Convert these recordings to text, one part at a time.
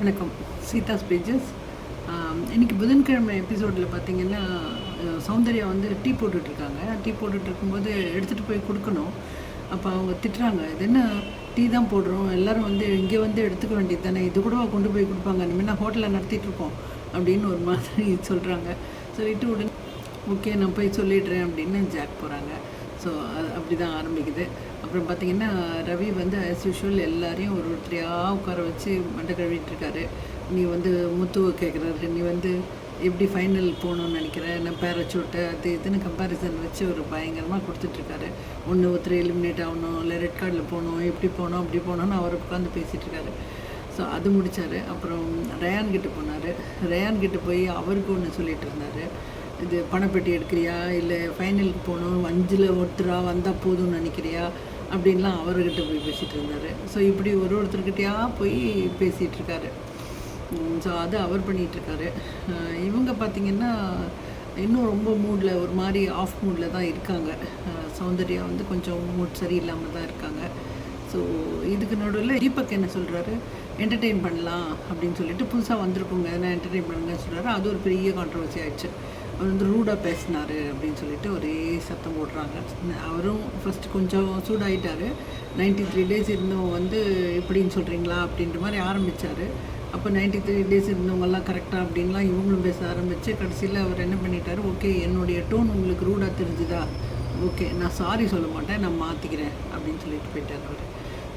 வணக்கம். சீதா ஸ்பீஜஸ் இன்றைக்கி புதன்கிழமை எபிசோடில் பார்த்தீங்கன்னா சௌந்தர்யா வந்து டீ போட்டுட்ருக்காங்க. டீ போட்டுட்டு இருக்கும்போது எடுத்துகிட்டு போய் கொடுக்கணும். அப்போ அவங்க திட்டுறாங்க இது என்ன டீ தான் போடுறோம்? எல்லோரும் வந்து இங்கே வந்து எடுத்துக்க வேண்டியது தானே? இது கூட கொண்டு போய் கொடுப்பாங்க? இனிமேல் நான் ஹோட்டலில் நடத்திட்டுருக்கோம் அப்படின்னு ஒரு மாதிரி சொல்கிறாங்க சொல்லிட்டு உடனே ஓகே நான் போய் சொல்லிடுறேன் அப்படின்னு ஜாக் போகிறாங்க ஸோ அது அப்படி தான் ஆரம்பிக்குது. அப்புறம் பார்த்தீங்கன்னா ரவி வந்து ஆஸ் யூஷுவல் எல்லாரையும் ஒரு ஒருத்தரையாக உட்கார வச்சு மண்டை கழுவிட்டுருக்காரு. நீ வந்து முத்துவை கேட்குறாரு நீ வந்து எப்படி ஃபைனல் போகணும்னு நினைக்கிற? நான் பேரச்சூட்டு அது இதுன்னு கம்பேரிசன் வச்சு ஒரு பயங்கரமாக கொடுத்துட்ருக்காரு. ஒன்று ஒருத்தர் எலிமினேட் ஆகணும் இல்லை ரெட் கார்டில் போகணும் எப்படி போகணும் அப்படி போகணும்னு அவர் உட்காந்து பேசிகிட்டு இருக்காரு ஸோ அது முடித்தார் அப்புறம் ரயான் கிட்ட போனார். ரயான் கிட்ட போய் அவருக்கு ஒன்று சொல்லிட்டு இருந்தார் இது பணப்பெட்டி எடுக்கிறியா? இல்லை ஃபைனலுக்கு போகணும் அஞ்சில் ஒருத்தரா வந்தால் போதும்னு நினைக்கிறியா? அப்படின்லாம் அவர்கிட்ட போய் பேசிகிட்டு இருந்தார். ஸோ இப்படி ஒரு ஒருத்தர்கிட்டயா போய் பேசிகிட்ருக்காரு ஸோ அது அவர் பண்ணிகிட்ருக்காரு இவங்க பார்த்திங்கன்னா இன்னும் ரொம்ப மூடில் ஒரு மாதிரி ஆஃப் மூடில் தான் இருக்காங்க. சௌந்தர்யா வந்து கொஞ்சம் மூட் சரியில்லாமல் தான் இருக்காங்க. ஸோ இதுக்கு நடுவில் தீபக் என்ன சொல்கிறாரு என்டர்டெயின் பண்ணலாம் அப்படின்னு சொல்லிட்டு புதுசாக வந்திருக்கோங்க எதனா என்டர்டெயின் பண்ணுங்கன்னு சொல்கிறாரு அது ஒரு பெரிய கான்ட்ரவர்சி ஆயிடுச்சு. அவர் வந்து ரூடாக பேசினார் அப்படின்னு சொல்லிட்டு ஒரே சத்தம் போடுறாங்க. அவரும் ஃபஸ்ட்டு கொஞ்சம் சூடாகிட்டார் நைன்டி த்ரீ டேஸ் இருந்தவங்க வந்து இப்படின்னு சொல்கிறீங்களா அப்படின்ற மாதிரி ஆரம்பித்தார் அப்போ நைன்டி த்ரீ டேஸ் இருந்தவங்கெல்லாம் கரெக்டாக அப்படின்லாம் இவங்களும் பேச ஆரம்பித்து கடைசியில் அவர் என்ன பண்ணிட்டாரு? ஓகே என்னுடைய டோன் உங்களுக்கு ரூடாக தெரிஞ்சுதா? ஓகே நான் சாரி சொல்ல மாட்டேன். நான் மாற்றிக்கிறேன் அப்படின்னு சொல்லிட்டு போயிட்டார் அவர்.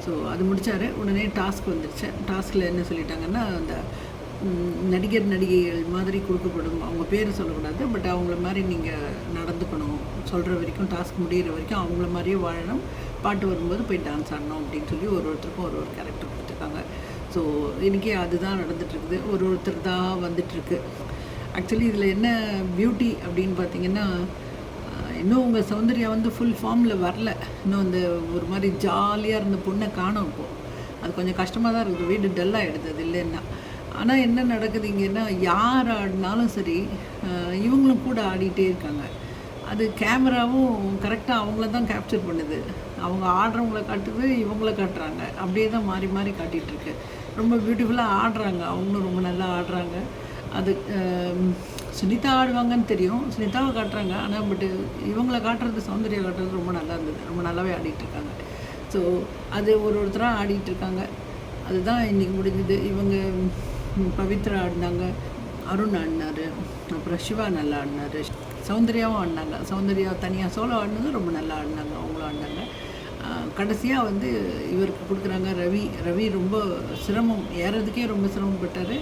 ஸோ அது முடித்தார் உடனே டாஸ்க் வந்துருச்சு. டாஸ்கில் என்ன சொல்லிட்டாங்கன்னா அந்த நடிகர் நடிகைகள் மாதிரி கொடுக்கப்படும். அவங்க பேர் சொல்லக்கூடாது பட் அவங்கள மாதிரி நீங்கள் நடந்துக்கணும். சொல்கிற வரைக்கும் டாஸ்க் முடிகிற வரைக்கும் அவங்கள மாதிரியே வாழணும். பாட்டு வரும்போது போய் டான்ஸ் ஆடணும் அப்படின்னு சொல்லி ஒரு ஒருத்தருக்கும் ஒரு ஒரு கேரக்டர் கொடுத்துருக்காங்க. ஸோ இன்றைக்கி அதுதான் நடந்துகிட்ருக்குது ஒரு ஒருத்தர் தான் வந்துட்டுருக்கு. ஆக்சுவலி இதில் என்ன பியூட்டி அப்படின்னு பார்த்தீங்கன்னா இன்னும் உங்கள் சௌந்தர்யா வந்து ஃபுல் ஃபார்மில் வரல. இன்னும் அந்த ஒரு மாதிரி ஜாலியாக இருந்த பொண்ணை காணோம் இப்போது அது கொஞ்சம் கஷ்டமாக தான் இருக்குது. வீடு டல்லாகிடுது அது இல்லைன்னா. ஆனால் என்ன நடக்குது இங்கன்னா யார் ஆடினாலும் சரி இவங்களும் கூட ஆடிட்டே இருக்காங்க. அது கேமராவும் கரெக்டாக அவங்கள தான் கேப்சர் பண்ணுது. அவங்க ஆடுறவங்கள காட்டுது இவங்கள காட்டுறாங்க. அப்படியே தான் மாறி மாறி காட்டிகிட்ருக்கு ரொம்ப பியூட்டிஃபுல்லாக ஆடுறாங்க. அவங்களும் ரொம்ப நல்லா ஆடுறாங்க. அது சுனிதா ஆடுவாங்கன்னு தெரியும். சுனிதாவை காட்டுறாங்க. ஆனால் பட்டு இவங்களை காட்டுறது சௌந்தர்யா காட்டுறது ரொம்ப நல்லா இருந்தது. ரொம்ப நல்லாவே ஆடிட்டுருக்காங்க ஸோ அது ஒரு ஒருத்தராக ஆடிட்டு இருக்காங்க. அதுதான் இன்றைக்கி முடிஞ்சது. இவங்க பவித்ரா ஆடினாங்க. அருண் ஆடினாரு. அப்புறம் சிவா நல்லா ஆடினாரு. சௌந்தர்யாவும் ஆடினாங்க. சௌந்தர்யா தனியாக சோலோ ஆடினதும் ரொம்ப நல்லா ஆடினாங்க. அவங்களும் ஆடினாங்க. கடைசியாக வந்து இவருக்கு கொடுக்குறாங்க ரவி. ரவி ரொம்ப சிரமம். ஏறதுக்கே ரொம்ப சிரமப்பட்டார்.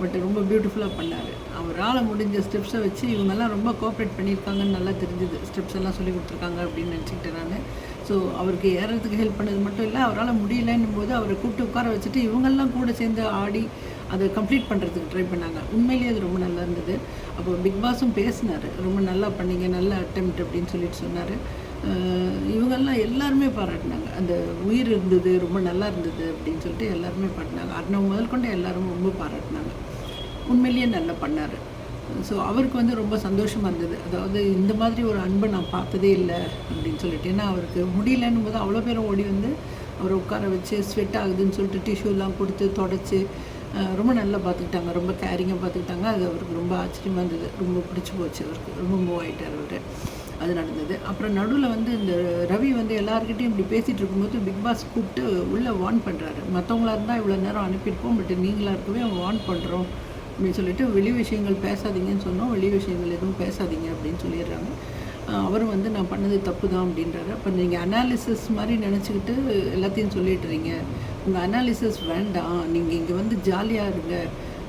பட் ரொம்ப பியூட்டிஃபுல்லாக பண்ணார். அவரால் முடிஞ்ச ஸ்டெப்ஸை வச்சு இவங்கெல்லாம் ரொம்ப கோஆப்ரேட் பண்ணியிருக்காங்கன்னு நல்லா தெரிஞ்சுது. ஸ்டெப்ஸ் எல்லாம் சொல்லி கொடுத்துருக்காங்க அப்படின்னு நினச்சிக்கிட்டேன் நான். ஸோ அவருக்கு ஏறதுக்கு ஹெல்ப் பண்ணது மட்டும் இல்லை அவரால் முடியலன்னும் போது அவரை கூப்பிட்டு உட்கார வச்சுட்டு இவங்கெல்லாம் கூட சேர்ந்து ஆடி அதை கம்ப்ளீட் பண்ணுறதுக்கு ட்ரை பண்ணாங்க. உண்மையிலேயே அது ரொம்ப நல்லா இருந்தது. அப்போ பிக் பாஸும் பேசினார். ரொம்ப நல்லா பண்ணீங்க நல்ல அட்டெம்ப்ட் அப்படின்னு சொல்லிட்டு சொன்னார். இவங்கெல்லாம் எல்லாருமே பாராட்டினாங்க. அந்த உயிர் இருந்தது ரொம்ப நல்லா இருந்தது அப்படின்னு சொல்லிட்டு எல்லாருமே பாட்டினாங்க அர்ணவ் முதல் கொண்டு எல்லாரும் ரொம்ப பாராட்டினாங்க. உண்மையிலேயே நல்லா பண்ணார். ஸோ அவருக்கு வந்து ரொம்ப சந்தோஷமாக இருந்தது. அதாவது இந்த மாதிரி ஒரு அன்பை நான் பார்த்ததே இல்லை அப்படின்னு சொல்லிட்டு. ஏன்னா அவருக்கு முடியலன்னும் போது அவ்வளோ பேரும் ஓடி வந்து அவரை உட்கார வச்சு ஸ்வெட் ஆகுதுன்னு சொல்லிட்டு டிஷ்யூலாம் கொடுத்து தொடச்சி ரொம்ப நல்லா பார்த்துக்கிட்டாங்க. ரொம்ப கேரிங்காக பார்த்துக்கிட்டாங்க. அது அவருக்கு ரொம்ப ஆச்சரியமாக இருந்தது. ரொம்ப பிடிச்சி போச்சு அவருக்கு. ரொம்ப மூவ் ஆகிட்டார் அவர். அது நடந்தது. அப்புறம் நடுவில் வந்து இந்த ரவி வந்து எல்லாருக்கிட்டையும் இப்படி பேசிகிட்டு இருக்கும்போது பிக் பாஸ் கூப்பிட்டு உள்ளே வார்ன் பண்ணுறாரு மற்றவங்களா இருந்தால் இவ்வளோ நேரம் அனுப்பியிருப்போம் பட் நீங்களாக இருக்கவே அவன் வார்ன் பண்ணுறோம் அப்படின்னு சொல்லிட்டு வெளி விஷயங்கள் பேசாதீங்கன்னு சொன்னோம். வெளி விஷயங்கள் எதுவும் பேசாதீங்க அப்படின்னு சொல்லிடுறாங்க. அவரும் வந்து நான் பண்ணது தப்பு தான் அப்படின்றாரு. அப்போ நீங்கள் அனாலிசிஸ் மாதிரி நினச்சிக்கிட்டு எல்லாத்தையும் சொல்லிட்டுறீங்க உங்கள் அனாலிசிஸ் வேண்டாம். நீங்கள் இங்கே வந்து ஜாலியாக இருங்க.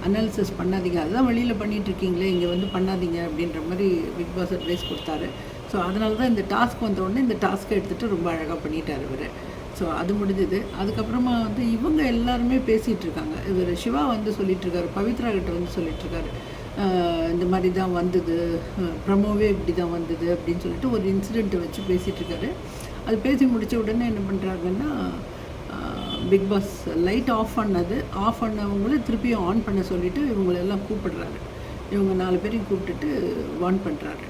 அனாலிசிஸ் பண்ணாதீங்க. அதுதான் வெளியில் பண்ணிகிட்ருக்கீங்களே இங்கே வந்து பண்ணாதீங்க அப்படின்ற மாதிரி பிக் பாஸ் அட்வைஸ் கொடுத்தாரு. ஸோ அதனால தான் இந்த டாஸ்க் வந்த உடனே இந்த டாஸ்க்கை எடுத்துகிட்டு ரொம்ப அழகாக பண்ணிட்டார் இவர். ஸோ அது முடிஞ்சது. அதுக்கப்புறமா வந்து இவங்க எல்லாருமே பேசிகிட்டு இருக்காங்க. இவர் சிவா வந்து சொல்லிகிட்ருக்காரு பவித்ரா கிட்ட வந்து சொல்லிகிட்ருக்காரு இந்த மாதிரி தான் வந்தது. ப்ரமோவே இப்படி தான் வந்தது அப்படின்னு சொல்லிட்டு ஒரு இன்சிடெண்ட்டை வச்சு பேசிகிட்ருக்காரு அது பேசி முடித்த உடனே என்ன பண்ணுறாங்கன்னா பிக் பாஸ் லைட் ஆஃப் பண்ணது. ஆஃப் பண்ணவங்கள திருப்பியும் ஆன் பண்ண சொல்லிவிட்டு இவங்களெல்லாம் கூப்பிடுறாரு. இவங்க நாலு பேரையும் கூப்பிட்டுட்டு வான் பண்ணுறாரு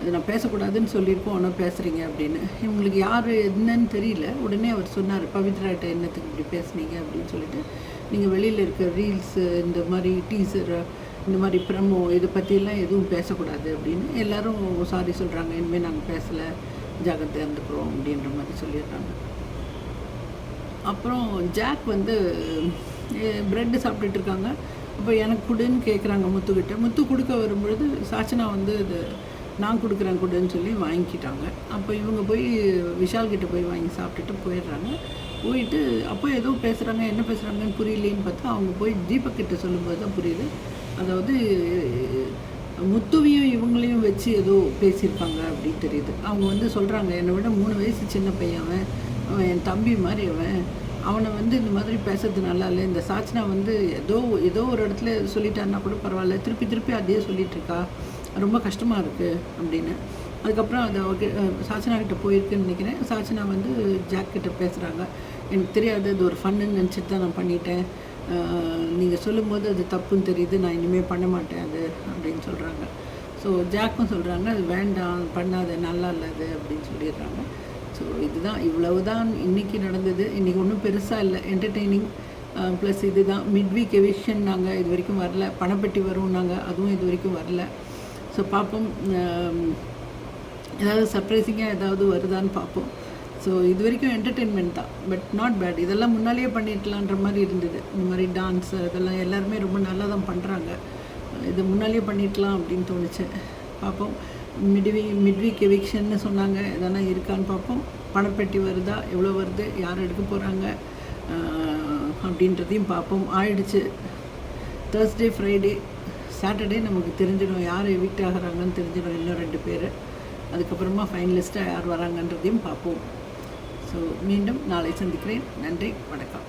அது நான் பேசக்கூடாதுன்னு சொல்லியிருக்கோம் ஆனால் பேசுகிறீங்க அப்படின்னு. இவங்களுக்கு யார் என்னன்னு தெரியல. உடனே அவர் சொன்னார் பவித்ராட்ட என்னத்துக்கு இப்படி பேசுனீங்க? அப்படின்னு சொல்லிட்டு நீங்கள் வெளியில் இருக்க ரீல்ஸு இந்த மாதிரி டீசர் இந்த மாதிரி ப்ரமோ இதை பற்றியெல்லாம் எதுவும் பேசக்கூடாது அப்படின்னு. எல்லோரும் சாரி சொல்கிறாங்க இனிமேல் நாங்கள் பேசலை ஜாக்கிரதையாக இருந்துக்கிறோம் அப்படின்ற மாதிரி சொல்லிடுறாங்க. அப்புறம் ஜாக் வந்து ப்ரெட்டு சாப்பிட்டுட்டு இருக்காங்க. அப்போ எனக்கு கொடுன்னு கேட்குறாங்க முத்துக்கிட்ட. முத்து கொடுக்க வரும்பொழுது சாச்சனா வந்து இது நான் கொடுக்குறேன் கொடுன்னு சொல்லி வாங்கிக்கிட்டாங்க. அப்போ இவங்க போய் விஷால் கிட்ட போய் வாங்கி சாப்பிட்டுட்டு போயிடுறாங்க. போயிட்டு அப்போ ஏதோ பேசுகிறாங்க என்ன பேசுகிறாங்கன்னு புரியலேன்னு பார்த்தா அவங்க போய் தீபக்கிட்ட சொல்லும்போது தான் புரியுது. அதாவது முத்துவையும் இவங்களையும் வச்சு ஏதோ பேசியிருப்பாங்க அப்படின்னு தெரியுது. அவங்க வந்து சொல்கிறாங்க என்னை விட மூணு வயசு சின்ன பையன் அவன். அவன் என் தம்பி மாதிரி அவன். அவனை வந்து இந்த மாதிரி பேசுறது நல்லா இல்லை. இந்த சாச்சனா வந்து ஏதோ ஏதோ ஒரு இடத்துல சொல்லிட்டான்னா கூட பரவாயில்ல. திருப்பி திருப்பி அதே சொல்லிகிட்ருக்கா ரொம்ப கஷ்டமாக இருக்குது அப்படின்னு. அதுக்கப்புறம் அது அவ சாச்சனா கிட்ட போயிருக்குன்னு நினைக்கிறேன். சாச்சனா வந்து ஜாக் கிட்ட பேசுகிறாங்க எனக்கு தெரியாது அது ஒரு ஃபன்னுன்னு நினச்சிட்டு தான் நான் பண்ணிட்டேன். நீங்கள் சொல்லும்போது அது தப்புன்னு தெரியுது. நான் இனிமேல் பண்ண மாட்டேன் அது அப்படின்னு சொல்கிறாங்க ஸோ ஜாக்கும் சொல்கிறாங்க அது வேண்டாம் பண்ணாது நல்லா இல்லை அது அப்படின்னு சொல்லிடுறாங்க. ஸோ இதுதான் இவ்வளவு தான் இன்றைக்கி நடந்தது. இன்றைக்கி ஒன்றும் பெருசாக இல்லை. என்டர்டெய்னிங் ப்ளஸ் இது தான் மிட் வீக் எவிஷன் நாங்கள் இது வரைக்கும் வரல. பணப்பெட்டி வரும் நாங்கள் அதுவும் இது வரைக்கும் வரல. ஸோ பார்ப்போம் ஏதாவது சர்ப்ரைசிங்காக ஏதாவது வருதான்னு பார்ப்போம் ஸோ இது வரைக்கும் என்டர்டெயின்மெண்ட் தான். பட் நாட் பேட் இதெல்லாம் முன்னாலேயே பண்ணிடலான்ற மாதிரி இருந்தது. இந்த மாதிரி டான்ஸ் இதெல்லாம் எல்லாருமே ரொம்ப நல்லா தான் பண்ணுறாங்க இது முன்னாலேயே பண்ணிடலாம் அப்படின்னு தோணுச்சு. பார்ப்போம் மிட்வி மிட்வீக் எவிக்ஷன்னு சொன்னாங்க. எதனா இருக்கான்னு பார்ப்போம் பணப்பெட்டி வருதா? எவ்வளோ வருது? யார் எடுக்க போகிறாங்க அப்படின்றதையும் பார்ப்போம் ஆயிடுச்சு. தேர்ஸ்டே ஃப்ரைடே சாட்டர்டே நமக்கு தெரிஞ்சிடும் யார் எவிக்ட் ஆகிறாங்கன்னு தெரிஞ்சிடும் இன்னும் ரெண்டு பேர். அதுக்கப்புறமா ஃபைனலிஸ்ட்டாக யார் வராங்கன்றதையும் பார்ப்போம். ஸோ மீண்டும் நாளை சந்திக்கிறேன். நன்றி வணக்கம்.